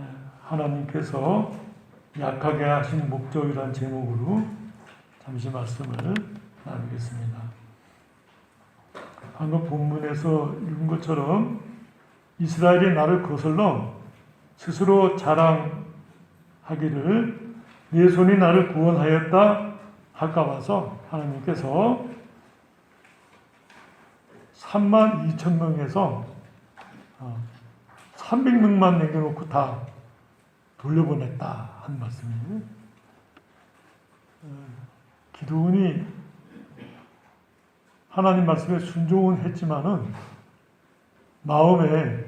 예, 하나님께서 약하게 하신 목적이란 제목으로 잠시 말씀을 나누겠습니다. 방금 본문에서 읽은 것처럼 이스라엘이 나를 거슬러 스스로 자랑하기를 내 손이 나를 구원하였다 할까 봐서 하나님께서 3만 2천 명에서 300명만 남겨놓고 다 돌려보냈다 한 말씀이에요. 어, 기도원이 하나님 말씀에 순종은 했지만은 마음에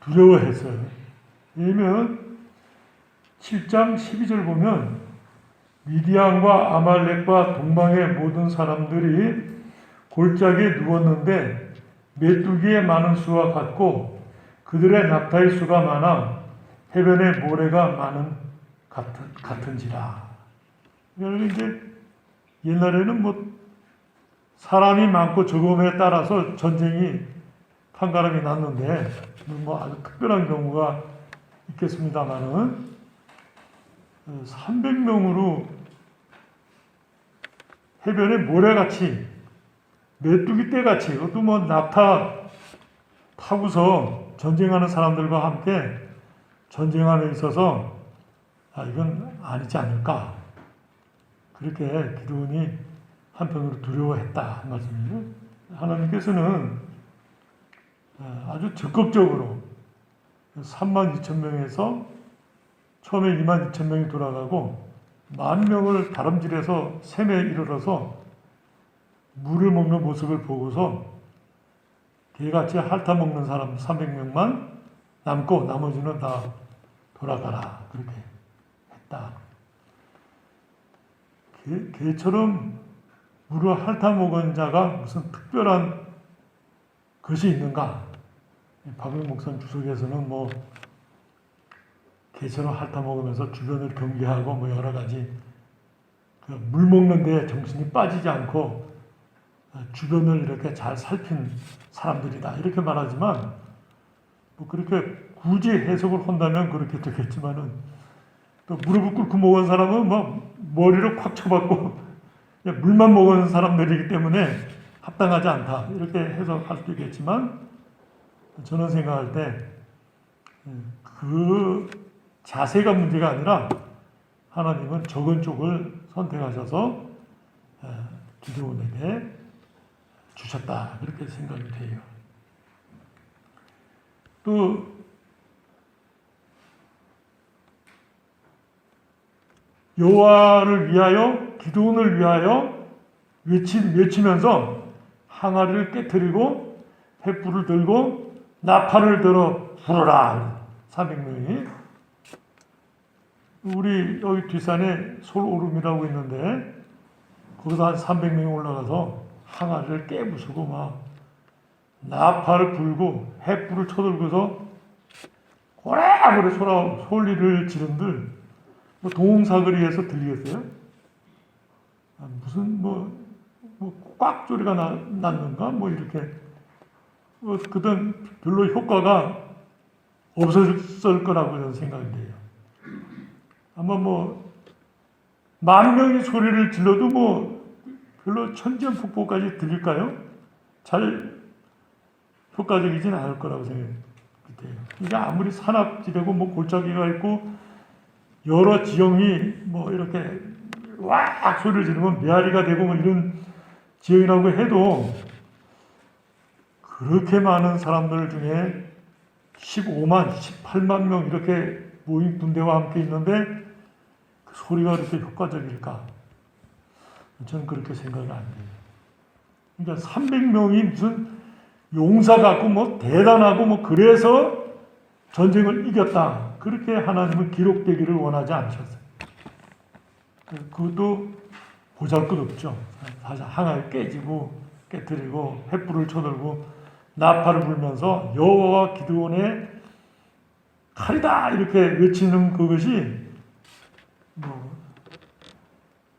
두려워했어요. 왜냐면 7장 12절 보면 미디안과 아말렉과 동방의 모든 사람들이 골짜기에 누웠는데 메뚜기의 많은 수와 같고 그들의 낙타의 수가 많아 해변의 모래가 많은 같은, 같은지라. 그러니까 이제 옛날에는 뭐 사람이 많고 적음에 따라서 전쟁이 판가름이 났는데 뭐 아주 특별한 경우가 있겠습니다만은 300명으로 해변에 모래같이 메뚜기 떼같이 그것도 뭐 낙타 타고서 전쟁하는 사람들과 함께 전쟁함에 있어서 아 이건 아니지 않을까 그렇게 기도원이 한편으로 두려워했다 한 말씀이죠. 하나님께서는 아, 아주 적극적으로 3만 2천 명에서 처음에 2만 2천 명이 돌아가고 만 명을 다름질해서 샘에 이르러서 물을 먹는 모습을 보고서 개같이 핥아 먹는 사람 300명만 남고 나머지는 다 돌아가라 그렇게 했다. 개, 개처럼 물을 핥아 먹은 자가 무슨 특별한 것이 있는가? 박영 목사 주석에서는 뭐 개처럼 핥아 먹으면서 주변을 경계하고 뭐 여러 가지 그물 먹는 데 정신이 빠지지 않고 주변을 이렇게 잘 살핀 사람들이다. 이렇게 말하지만 뭐 그렇게 굳이 해석을 한다면 그렇게 되겠지만은 또 무릎을 꿇고 먹은 사람은 뭐 머리를 콱 쳐박고 그냥 물만 먹은 사람들이기 때문에 합당하지 않다. 이렇게 해석할 수도 있겠지만 저는 생각할 때 그 자세가 문제가 아니라 하나님은 적은 쪽을 선택하셔서 기도원에게 주셨다. 그렇게 생각이 돼요. 또 여호와를 위하여 기도원을 위하여 외치, 외치면서 항아리를 깨뜨리고 횃불을 들고 나팔을 들어 부르라. 400명이. 우리 여기 뒷산에 솔오름이라고 있는데 거기서 한 300명이 올라가서 항아리를 깨부수고 막 나팔을 불고 횃불을 쳐들고서 고래 고래 소라 소리를 지른들 뭐 동사거리에서 들리겠어요? 아, 무슨 뭐, 뭐꽉 소리가 나, 났는가 뭐 이렇게 뭐 그땐 별로 효과가 없었을 거라고 저는 생각이 돼요. 아마 뭐 만 명이 소리를 질러도 뭐 별로 천지연폭포까지 들릴까요? 잘 효과적이진 않을 거라고 생각이 돼요. 이게 아무리 산악지대고 뭐 골짜기가 있고 여러 지형이 뭐 이렇게 와 소리를 지르면 메아리가 되고 뭐 이런 지형이라고 해도 그렇게 많은 사람들 중에 15만, 18만 명 이렇게 모인 군대와 함께 있는데 그 소리가 그렇게 효과적일까? 저는 그렇게 생각이 안 돼요. 그러니까 300명이 무슨 용사 같고 뭐 대단하고 뭐 그래서 전쟁을 이겼다. 그렇게 하나님은 기록되기를 원하지 않으셨어요. 그것도 보잘 것 없죠. 사실 항아리 깨지고 깨뜨리고 횃불을 쳐들고 나팔을 불면서 여호와 기드온의 칼이다 이렇게 외치는 그것이 뭐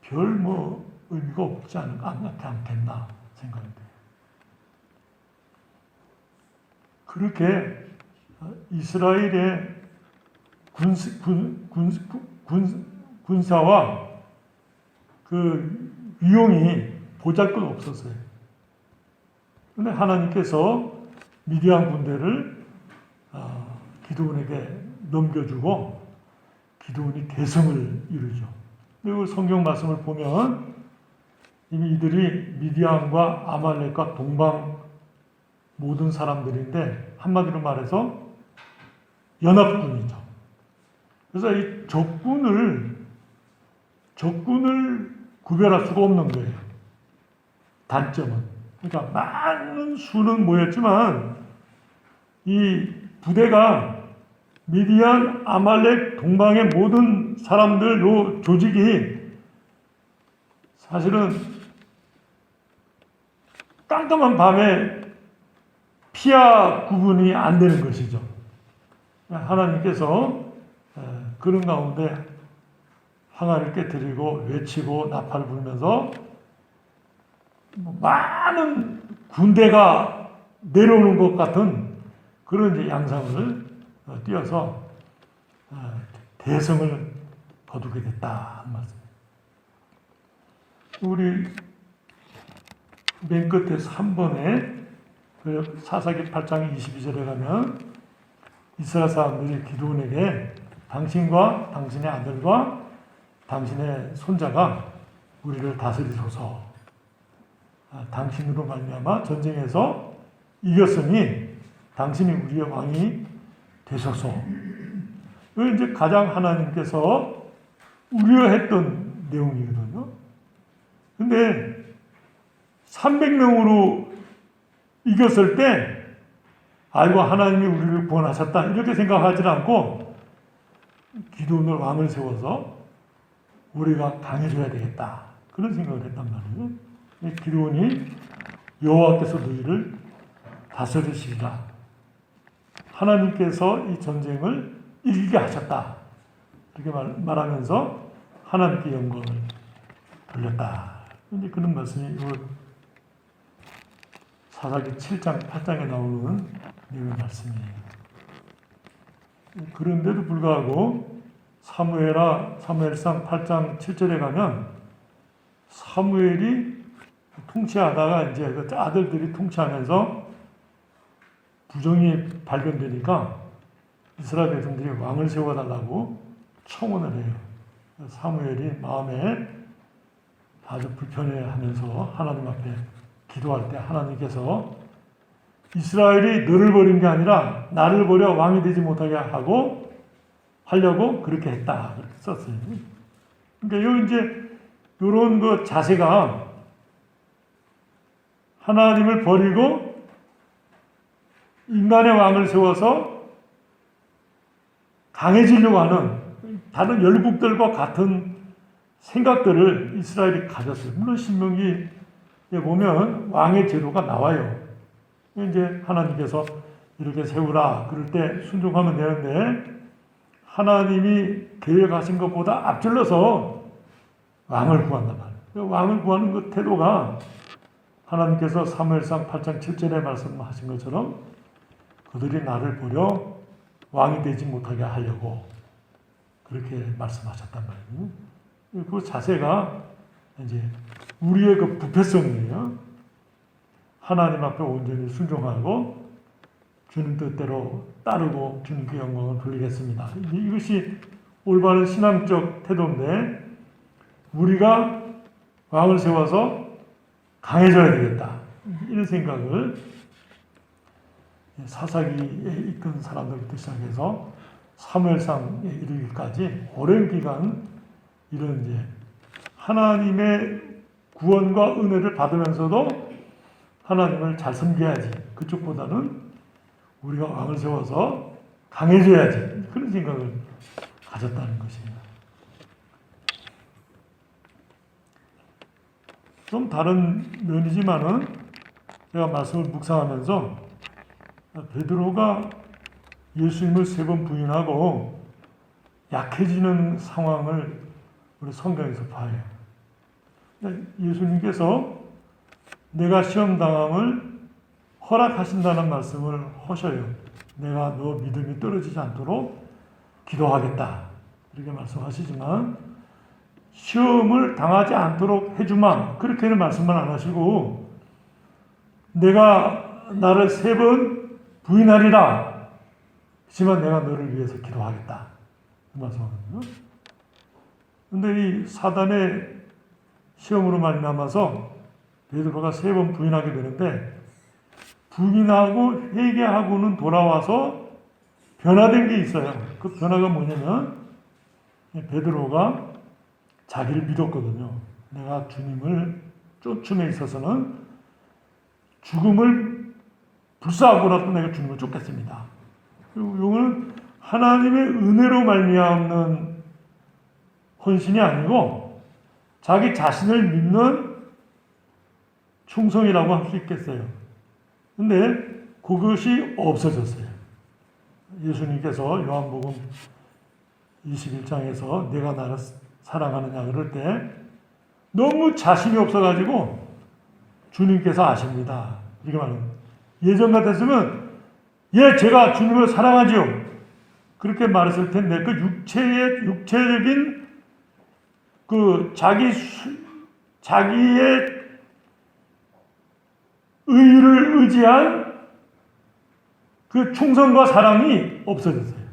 별 뭐 의미가 없지 않겠나 생각합니다. 그렇게 이스라엘의 군스, 군, 군, 군, 군사와 그 위용이 보잘것 없었어요. 근데 하나님께서 미디안 군대를 아, 기도원에게 넘겨주고 기도원이 대성을 이루죠. 그리고 성경 말씀을 보면 이들이 미디안과 아말렉과 동방 모든 사람들인데 한마디로 말해서 연합군이죠. 그래서 이 적군을 적군을 구별할 수가 없는 거예요. 단점은 그러니까 많은 수는 모였지만 이 부대가 미디안, 아말렉, 동방의 모든 사람들 요 조직이 사실은 깜깜한 밤에 피하 구분이 안 되는 것이죠. 하나님께서 에, 그런 가운데 항아를 깨뜨리고 외치고 나팔을 불면서 많은 군대가 내려오는 것 같은 그런 양상을 어, 띄어서 어, 대성을 거두게 됐다 한 말씀. 우리 맨 끝에 3번에 그 사사기 8장 22절에 가면 이스라엘 사람들이 기도원에게 당신과 당신의 아들과 당신의 손자가 우리를 다스리소서. 아, 당신으로 말미암아 전쟁에서 이겼으니 당신이 우리의 왕이 되소서. 이 이제 가장 하나님께서 우려했던 내용이거든요. 근데 300명으로 이겼을 때 아이고 하나님이 우리를 구원하셨다 이렇게 생각하지 않고 기도원을 왕을 세워서 우리가 강해져야 되겠다 그런 생각을 했단 말이에요. 기도원이 여호와께서 너희를 다스리시리라. 하나님께서 이 전쟁을 이기게 하셨다. 이렇게 말, 말하면서 하나님께 영광을 돌렸다. 이제 그런 말씀이 사사기 7장, 8장에 나오는 내용의 말씀이에요. 그런데도 불구하고 사무엘아 사무엘상 8장 7절에 가면 사무엘이 통치하다가 이제 그 아들들이 통치하면서 부정이 발견되니까 이스라엘 백성들이 왕을 세워달라고 청원을 해요. 사무엘이 마음에 아주 불편해하면서 하나님 앞에 기도할 때 하나님께서 이스라엘이 너를 버린 게 아니라 나를 버려 왕이 되지 못하게 하고 하려고 그렇게 했다. 그렇게 썼어요. 그러니까 요 이제 요런 그 자세가 하나님을 버리고 인간의 왕을 세워서 강해지려고 하는 다른 열국들과 같은 생각들을 이스라엘이 가졌어요. 물론 신명기에 보면 왕의 제도가 나와요. 이제 하나님께서 이렇게 세우라 그럴 때 순종하면 되는데 하나님이 계획하신 것보다 앞질러서 왕을 구한단 말이에요. 왕을 구하는 그 태도가 하나님께서 사무엘상 8장 7절에 말씀하신 것처럼 그들이 나를 버려 왕이 되지 못하게 하려고 그렇게 말씀하셨단 말이에요. 그 자세가 이제 우리의 그 부패성이에요. 하나님 앞에 온전히 순종하고 주님 뜻대로 따르고 주님께 영광을 돌리겠습니다. 이것이 올바른 신앙적 태도인데 우리가 왕을 세워서 강해져야 되겠다. 이런 생각을 사사기에 있던 사람들부터 시작해서 사무엘상에 이르기까지 오랜 기간 이런 이제 하나님의 구원과 은혜를 받으면서도 하나님을 잘 섬겨야지. 그쪽보다는 우리가 왕을 세워서 강해져야지. 그런 생각을 가졌다는 것입니다. 좀 다른 면이지만은 제가 말씀을 묵상하면서 베드로가 예수님을 세 번 부인하고 약해지는 상황을 우리 성경에서 봐요. 예수님께서 내가 시험 당함을 허락하신다는 말씀을 하셔요. 내가 너 믿음이 떨어지지 않도록 기도하겠다. 이렇게 말씀하시지만 시험을 당하지 않도록 해주마. 그렇게는 말씀만 안 하시고 내가 나를 세 번 부인하리라. 하지만 내가 너를 위해서 기도하겠다. 그 말씀하거든요. 근데 이 사단의 시험으로 말미암아서 베드로가 세 번 부인하게 되는데 부인하고 회개하고는 돌아와서 변화된 게 있어요. 그 변화가 뭐냐면 베드로가 자기를 믿었거든요. 내가 주님을 쫓음에 있어서는 죽음을 불사하고라도 내가 주님을 쫓겠습니다. 그리고 이거는 하나님의 은혜로 말미암는 헌신이 아니고 자기 자신을 믿는 충성이라고 할 수 있겠어요. 근데 그것이 없어졌어요. 예수님께서 요한복음 21장에서 내가 나를 사랑하느냐 그럴 때 너무 자신이 없어가지고 주님께서 아십니다. 이렇게 말합니다. 예전 같았으면 예 제가 주님을 사랑하지요. 그렇게 말했을 텐데 그 육체의 육체적인 그 자기 수, 자기의 의를 의지한 그 충성과 사랑이 없어졌어요.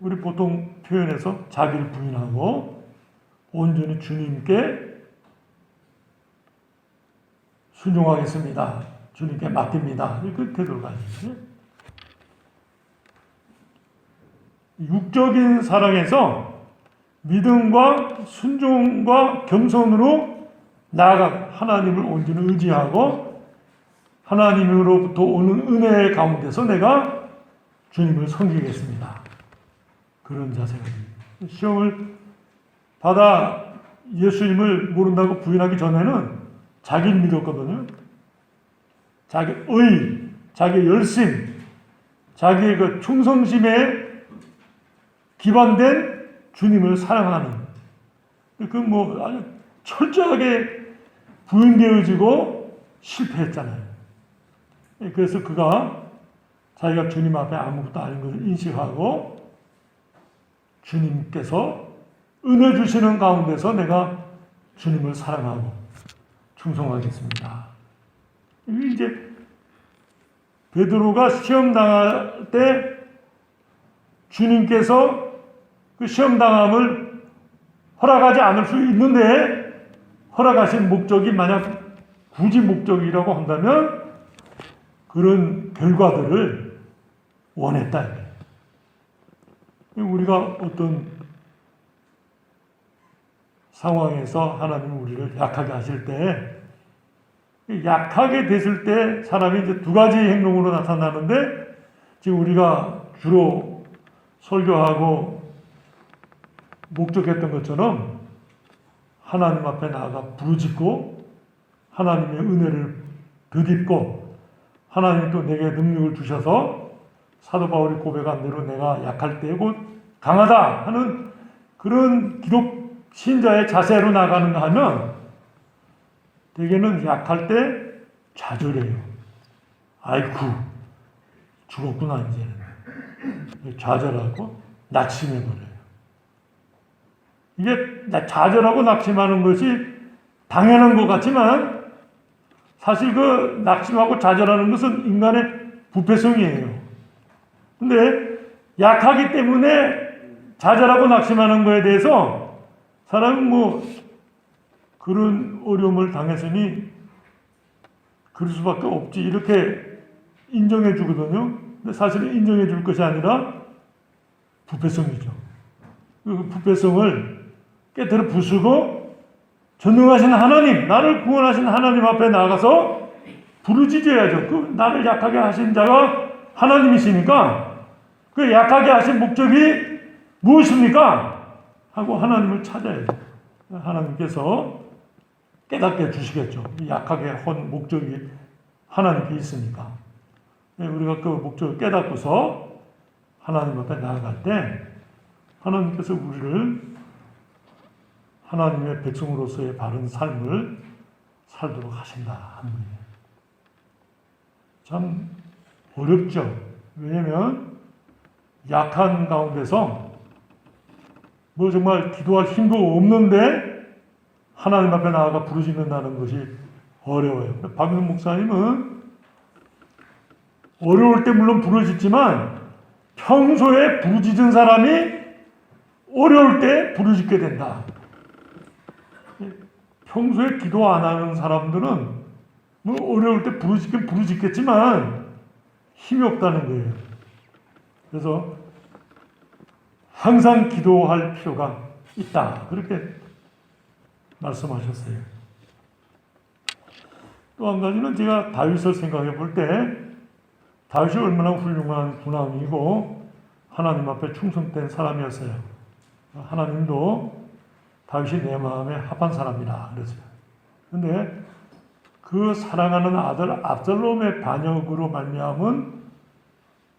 우리 보통 표현해서 자기를 부인하고 온전히 주님께 순종하겠습니다. 주님께 맡깁니다. 그 태도를 가지죠. 육적인 사랑에서 믿음과 순종과 겸손으로 나아가 하나님을 온전히 의지하고 하나님으로부터 오는 은혜 가운데서 내가 주님을 섬기겠습니다. 그런 자세가 시험을 받아 예수님을 모른다고 부인하기 전에는 자기를 믿었거든요. 자기 의, 자기 열심, 자기의 그 충성심에 기반된 주님을 사랑하는 그 뭐 아주 철저하게 부인되어지고 실패했잖아요. 그래서 그가 자기가 주님 앞에 아무것도 아닌 것을 인식하고 주님께서 은혜 주시는 가운데서 내가 주님을 사랑하고 충성하겠습니다. 이제 베드로가 시험 당할 때 주님께서 그 시험 당함을 허락하지 않을 수 있는데 허락하신 목적이 만약 굳이 목적이라고 한다면 그런 결과들을 원했다. 우리가 어떤 상황에서 하나님 우리를 약하게 하실 때 약하게 됐을 때 사람이 이제 두 가지 행동으로 나타나는데 지금 우리가 주로 설교하고 목적했던 것처럼 하나님 앞에 나아가 부르짖고 하나님의 은혜를 덧입고 하나님 또 내게 능력을 주셔서 사도 바울이 고백한 대로 내가 약할 때곧 강하다 하는 그런 기독 신자의 자세로 나가는가 하면 대개는 약할 때 좌절해요. 아이쿠 죽었구나 이제는 좌절하고 낙심해버려요. 이게 좌절하고 낙심하는 것이 당연한 것 같지만 사실 그 낙심하고 좌절하는 것은 인간의 부패성이에요. 근데 약하기 때문에 좌절하고 낙심하는 것에 대해서 사람은 뭐 그런 어려움을 당했으니 그럴 수밖에 없지 이렇게 인정해 주거든요. 근데 사실은 인정해 줄 것이 아니라 부패성이죠. 그 부패성을 깨뜨려 부수고 전능하신 하나님, 나를 구원하신 하나님 앞에 나가서 부르짖어야죠. 그 나를 약하게 하신 자가 하나님이시니까 그 약하게 하신 목적이 무엇입니까? 하고 하나님을 찾아야죠. 하나님께서 깨닫게 해주시겠죠. 약하게 한 목적이 하나님께 있으니까. 우리가 그 목적을 깨닫고서 하나님 앞에 나아갈 때 하나님께서 우리를 하나님의 백성으로서의 바른 삶을 살도록 하신다 하는 거예요. 참 어렵죠. 왜냐면 약한 가운데서 뭐 정말 기도할 힘도 없는데 하나님 앞에 나아가 부르짖는다는 것이 어려워요. 박윤 목사님은 어려울 때 물론 부르짖지만 평소에 부르짖은 사람이 어려울 때 부르짖게 된다. 평소에 기도 안 하는 사람들은 뭐 어려울 때 부르짖긴 부르짖겠지만 힘이 없다는 거예요. 그래서 항상 기도할 필요가 있다. 그렇게 말씀하셨어요. 또 한 가지는 제가 다윗을 생각해 볼 때 다윗이 얼마나 훌륭한 군왕이고 하나님 앞에 충성된 사람이었어요. 하나님도 다윗이 내 마음에 합한 사람이라 그랬어요. 근데 그 사랑하는 아들 압살롬의 반역으로 말미암은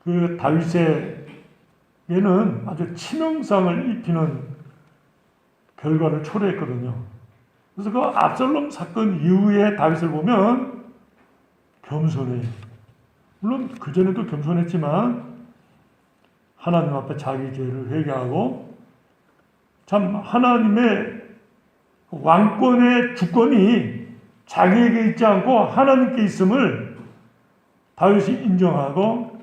그 다윗에게는 아주 치명상을 입히는 결과를 초래했거든요. 그래서 그 압살롬 사건 이후에 다윗을 보면 겸손해요. 물론 그전에도 겸손했지만 하나님 앞에 자기 죄를 회개하고 참 하나님의 왕권의 주권이 자기에게 있지 않고 하나님께 있음을 다윗이 인정하고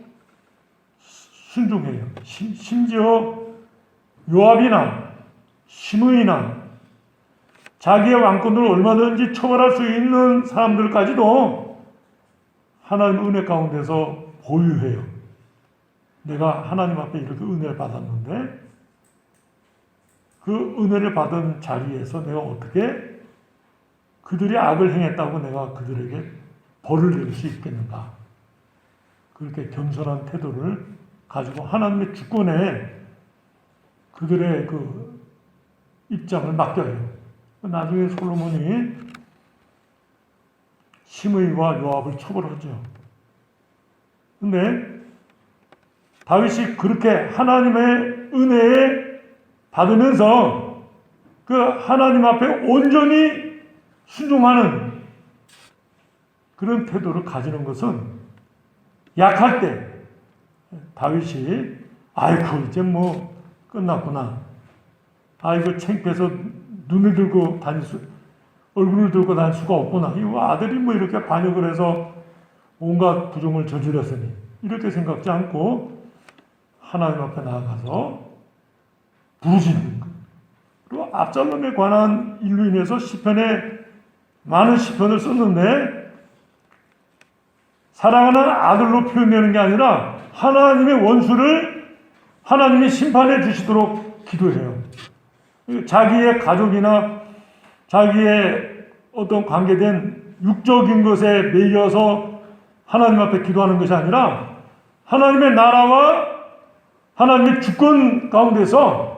순종해요. 심- 심지어 요압이나 시므이나 자기의 왕권을 얼마든지 처벌할 수 있는 사람들까지도 하나님 은혜 가운데서 보유해요. 내가 하나님 앞에 이렇게 은혜를 받았는데 그 은혜를 받은 자리에서 내가 어떻게 그들이 악을 행했다고 내가 그들에게 벌을 내릴 수 있겠는가? 그렇게 겸손한 태도를 가지고 하나님의 주권에 그들의 그 입장을 맡겨요. 나중에 솔로몬이 심의와 요압을 처벌하죠. 근데 다윗이 그렇게 하나님의 은혜에 받으면서 그 하나님 앞에 온전히 순종하는 그런 태도를 가지는 것은 약할 때 다윗이 아이고 이제 뭐 끝났구나. 아이고 창피해서 눈을 들고 다닐 수 얼굴을 들고 다닐 수가 없구나. 이 아들이 뭐 이렇게 반역을 해서 온갖 부정을 저질렀으니 이렇게 생각지 않고 하나님 앞에 나아가서 것. 그리고 압살롬에 관한 일로 인해서 시편에 많은 시편을 썼는데 사랑하는 아들로 표현되는 게 아니라 하나님의 원수를 하나님이 심판해 주시도록 기도해요. 자기의 가족이나 자기의 어떤 관계된 육적인 것에 매여서 하나님 앞에 기도하는 것이 아니라 하나님의 나라와 하나님의 주권 가운데서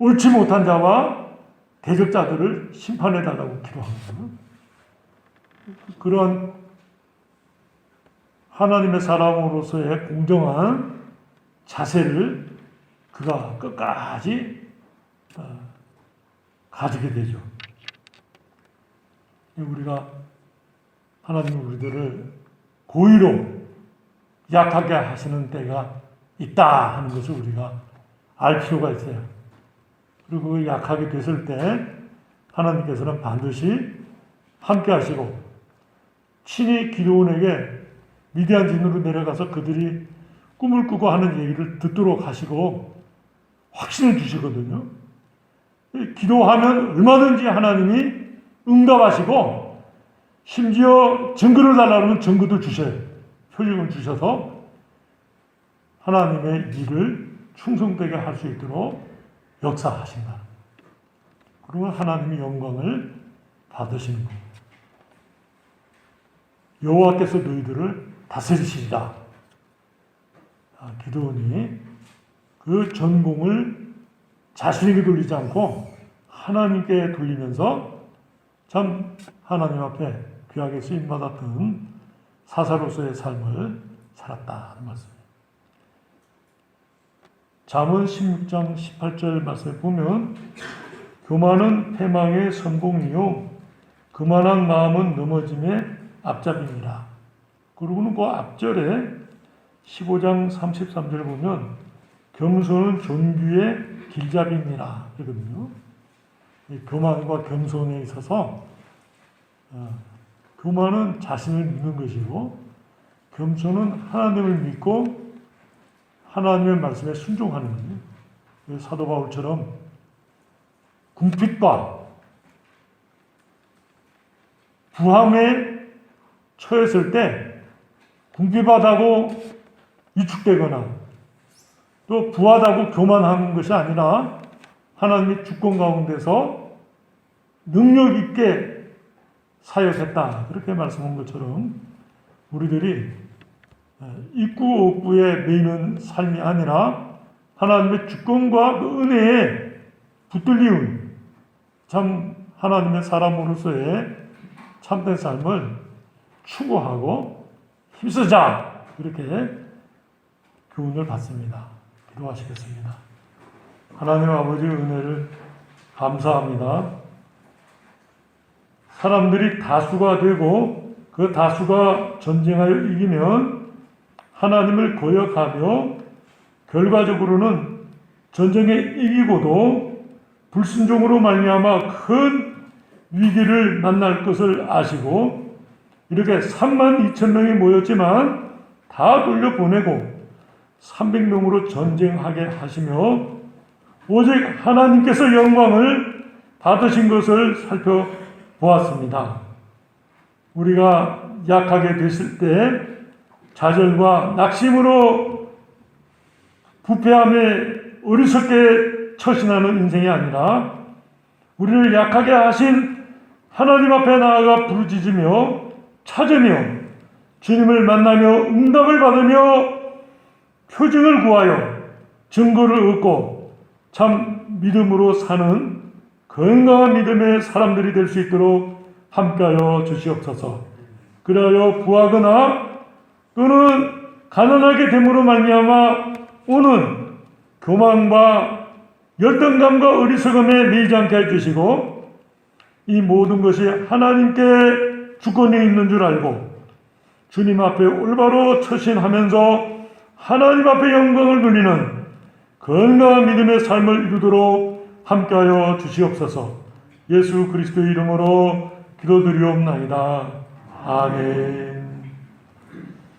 옳지 못한 자와 대적자들을 심판해 달라고 기도합니다. 그런 하나님의 사람으로서의 공정한 자세를 그가 끝까지 어, 가지게 되죠. 우리가 하나님 우리들을 고의로 약하게 하시는 때가 있다 하는 것을 우리가 알 필요가 있어요. 그리고 그 약하게 됐을 때 하나님께서는 반드시 함께 하시고 친히 기도원에게 미디안 진으로 내려가서 그들이 꿈을 꾸고 하는 얘기를 듣도록 하시고 확신을 주시거든요. 기도하면 얼마든지 하나님이 응답하시고 심지어 증거를 달라면 증거도 주셔요. 표징을 주셔서 하나님의 일을 충성되게 할 수 있도록 역사하신 다. 그리고 하나님의 영광을 받으시는 것. 여호와께서 너희들을 다스리시리라. 아, 기도원이 그 전공을 자신에게 돌리지 않고 하나님께 돌리면서 참 하나님 앞에 귀하게 쓰임 받았던 사사로서의 삶을 살았다는 말씀입니다. 잠언 16장 18절 말씀에 보면 교만은 패망의 선봉이요 그만한 마음은 넘어짐의 앞잡이니라. 그리고는 그 앞절에 15장 33절 보면 겸손은 존귀의 길잡이입니다. 이거든요. 이 교만과 겸손에 있어서 어, 교만은 자신을 믿는 것이고 겸손은 하나님을 믿고 하나님의 말씀에 순종하는. 그래서 사도 바울처럼 궁핍과 부함에 처했을 때 궁핍하다고 위축되거나 또 부하다고 교만한 것이 아니라 하나님의 주권 가운데서 능력 있게 사역했다. 그렇게 말씀한 것처럼 우리들이 입구 옥구에 매이는 삶이 아니라 하나님의 주권과 그 은혜에 붙들리운 참 하나님의 사람으로서의 참된 삶을 추구하고 힘쓰자 이렇게 교훈을 받습니다. 기도하시겠습니다. 하나님 아버지의 은혜를 감사합니다. 사람들이 다수가 되고 그 다수가 전쟁하여 이기면 하나님을 거역하며 결과적으로는 전쟁에 이기고도 불순종으로 말미암아 큰 위기를 만날 것을 아시고 이렇게 3만 2천 명이 모였지만 다 돌려보내고 300명으로 전쟁하게 하시며 오직 하나님께서 영광을 받으신 것을 살펴보았습니다. 우리가 약하게 됐을 때 좌절과 낙심으로 부패함에 어리석게 처신하는 인생이 아니라 우리를 약하게 하신 하나님 앞에 나아가 부르짖으며 찾으며 주님을 만나며 응답을 받으며 표징을 구하여 증거를 얻고 참 믿음으로 사는 건강한 믿음의 사람들이 될 수 있도록 함께하여 주시옵소서. 그리하여 부하거나 또는 가난하게 됨으로 말미암아 오는 교만과 열등감과 어리석음에 매이지 않게 해주시고 이 모든 것이 하나님께 주권이 있는 줄 알고 주님 앞에 올바로 처신하면서 하나님 앞에 영광을 돌리는 건강한 믿음의 삶을 이루도록 함께하여 주시옵소서 예수 그리스도 이름으로 기도드리옵나이다. 아멘.